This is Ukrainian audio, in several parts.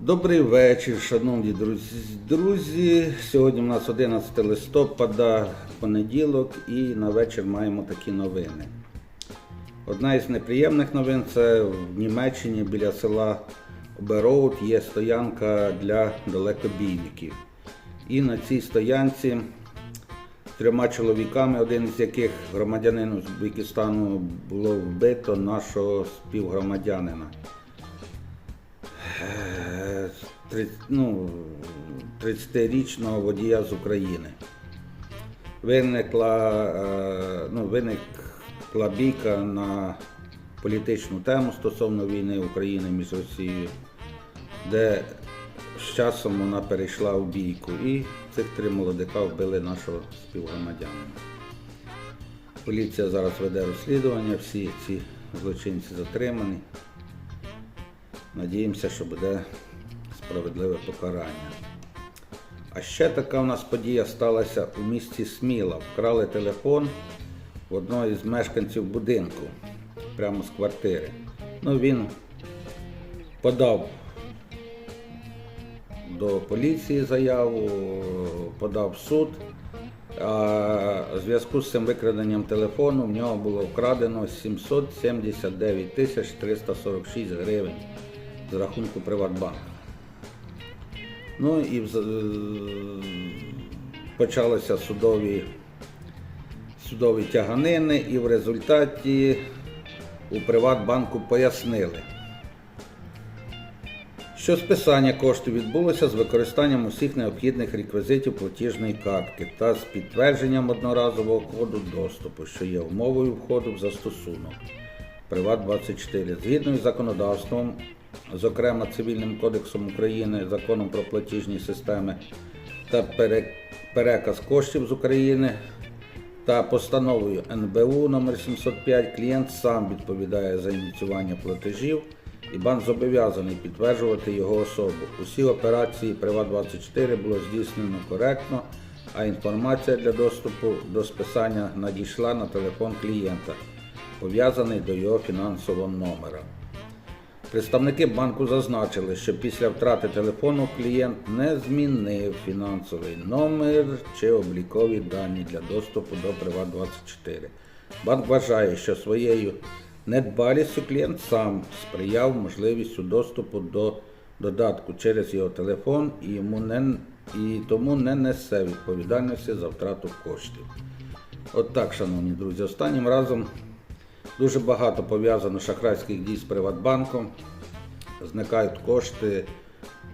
Добрий вечір, шановні друзі. Друзі, сьогодні у нас 11 листопада, понеділок, і на вечір маємо такі новини. Одна із неприємних новин це в Німеччині біля села Обероуд є стоянка для далекобійників. І на цій стоянці трьома чоловіками, один з яких громадянин Узбекистану було вбито нашого співгромадянина. Е, три- ну, 30-річного водія з України. Виникла, е, ну, виникла бійка на політичну тему стосовно війни України між Росією, де з часом вона перейшла в бійку. І цих три молодика вбили нашого співгромадянина. Поліція зараз веде розслідування, всі ці злочинці затримані. Надіємося, що буде справедливе покарання. А ще така у нас подія сталася у місті Сміла. Вкрали телефон в одного із мешканців будинку прямо з квартири. Ну, він подав до поліції заяву, подав в суд. А в зв'язку з цим викраденням телефону в нього було вкрадено 779 тисяч 346 гривень з рахунку Приватбанку. Ну і почалися судові, судові тяганини, і в результаті у Приватбанку пояснили, що списання коштів відбулося з використанням усіх необхідних реквізитів платіжної картки та з підтвердженням одноразового коду доступу, що є умовою входу в застосунок. Приват24. Згідно із законодавством, зокрема Цивільним кодексом України, законом про платіжні системи та переказ коштів з України та постановою НБУ номер 705 клієнт сам відповідає за ініціювання платежів і банк зобов'язаний підтверджувати його особу. Усі операції Приват24 було здійснено коректно, а інформація для доступу до списання надійшла на телефон клієнта, пов'язаний до його фінансового номера. Представники банку зазначили, що після втрати телефону клієнт не змінив фінансовий номер чи облікові дані для доступу до Приват24. Банк вважає, що своєю недбалістю клієнт сам сприяв можливістю доступу до додатку через його телефон і, йому не, і тому не несе відповідальності за втрату коштів. От так, шановні друзі, останнім разом Дуже багато пов'язано шахрайських дій з Приватбанком. Зникають кошти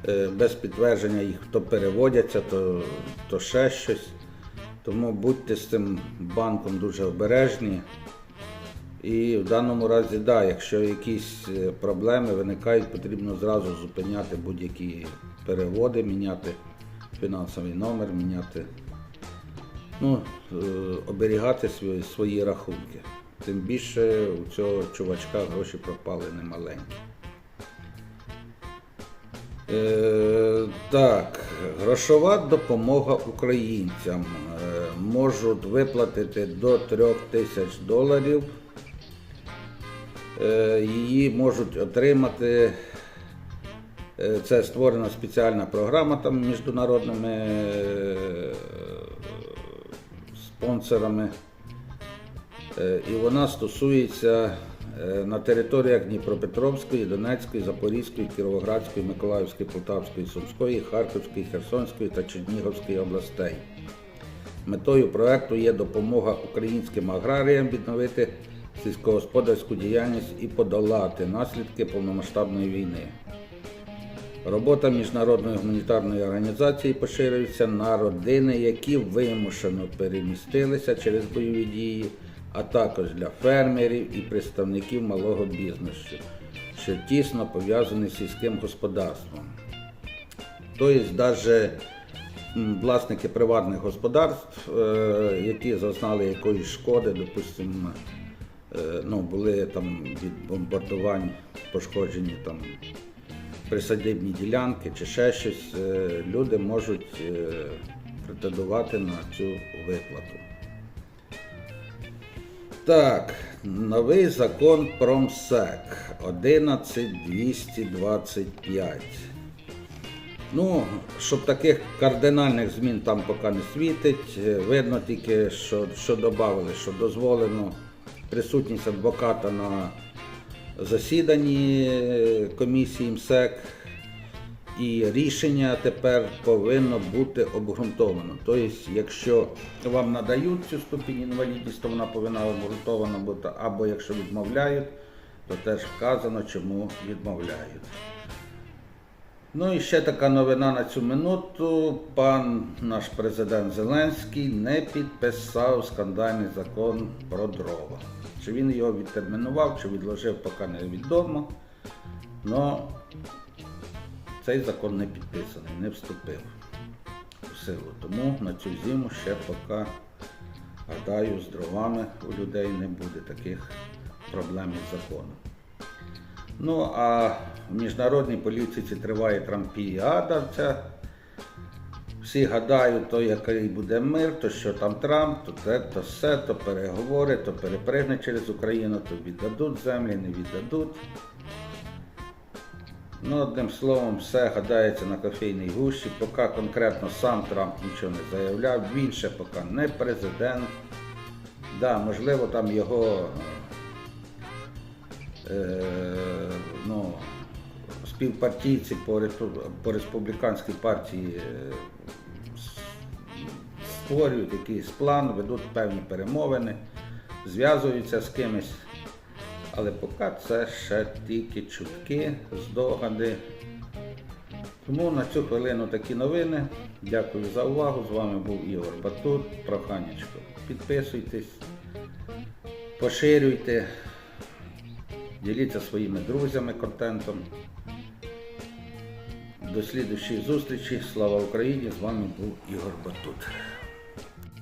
е, без підтвердження їх то переводяться, то, то ще щось. Тому будьте з цим банком дуже обережні. І в даному разі, да, якщо якісь е, проблеми виникають, потрібно зразу зупиняти будь-які переводи, міняти фінансовий номер, міняти, ну, е, оберігати свої, свої рахунки. Тим більше у цього чувачка гроші пропали немаленькі. Е, так, грошова допомога українцям. Е, можуть виплатити до 3 тисяч доларів. Е, її можуть отримати. е, Це створена спеціальна програма там міжнародними е, спонсорами. Е, і вона стосується е, на територіях Дніпропетровської, Донецької, Запорізької, Кіровоградської, Миколаївської, Полтавської, Сумської, Харківської, Херсонської та Чернігівської областей. Метою проекту є допомога українським аграріям відновити сільськогосподарську діяльність і подолати наслідки повномасштабної війни. Робота міжнародної гуманітарної організації поширюється на родини, які вимушено перемістилися через бойові дії, а також для фермерів і представників малого бізнесу, що тісно пов'язані з сільським господарством. Тобто, навіть власники приватних господарств, е, які зазнали якоїсь шкоди, допустимо, е, ну, були там від бомбардувань пошкоджені там присадибні ділянки чи ще щось, е, люди можуть претендувати на цю виплату. Так, новий закон про МСЕК 11225. Ну, щоб таких кардинальних змін там поки не світить. Е, Видно тільки, що, що додали, що дозволено присутність адвоката на засіданні е, комісії МСЕК. І рішення тепер повинно бути обґрунтовано. Тобто, якщо вам надають цю ступінь інвалідність, то вона повинна обґрунтована бути, або якщо відмовляють, то теж вказано, чому відмовляють. Ну і ще така новина на цю минуту. Пан наш президент Зеленський не підписав скандальний закон про дрова. Чи він його відтермінував, чи відложив, поки невідомо. Но цей закон не підписаний, не вступив у силу. Тому на цю зиму ще поки, гадаю, з дровами у людей не буде таких проблем із законом. Ну а в міжнародній політиці триває Трампіада. Ця. Всі гадають, то який буде мир, то що там Трамп, то те, то все, то переговори, то перепригне через Україну, то віддадуть землі, не віддадуть. Ну, одним словом, все гадається на кофейній гущі. Поки конкретно сам Трамп нічого не заявляв, він ще поки не президент. Да, можливо, там його е, ну, співпартійці по, по республіканській партії е, створюють якийсь план, ведуть певні перемовини, зв'язуються з кимось. Але поки це ще тільки чутки, здогади. Тому на цю хвилину такі новини. Дякую за увагу. З вами був Ігор Батут. Проханечко. Підписуйтесь, поширюйте, діліться своїми друзями контентом. До слідущої зустрічі. Слава Україні! З вами був Ігор Батут.